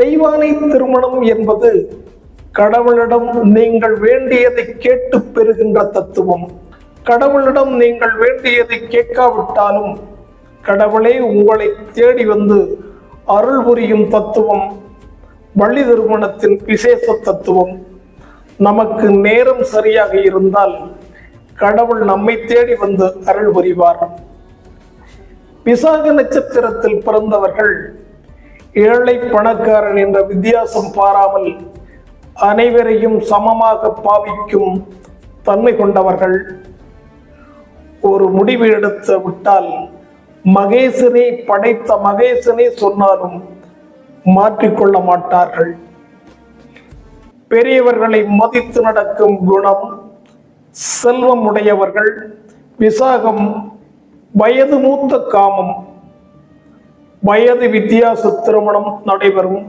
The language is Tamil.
தெய்வானை திருமணம் என்பது கடவுளிடம் நீங்கள் வேண்டியதை கேட்டு பெறுகின்ற தத்துவம். கடவுளிடம் நீங்கள் வேண்டியதை கேட்காவிட்டாலும் கடவுளே உங்களை தேடி வந்து அருள் புரியும் தத்துவம் வள்ளி திருமணத்தின் விசேஷ தத்துவம். நமக்கு நேரம் சரியாக இருந்தால் கடவுள் நம்மை தேடி வந்து அருள் புரிவார். விசாக நட்சத்திரத்தில் பிறந்தவர்கள் ஏழை பணக்காரன் என்ற வித்தியாசம் பாராமல் அனைவரையும் சமமாக பாவிக்கும் தன்மை கொண்டவர்கள். ஒரு முடிவு எடுத்து விட்டால் மகேசனை படைத்த மகேசனை சொன்னாலும் மாற்றிக்கொள்ள மாட்டார்கள். பெரியவர்களை மதித்து நடக்கும் குணம் செல்வம் உடையவர்கள் விசாகம் வயது மூத்த காமம் வயது வித்தியாச திருமணம் நடைபெறும்.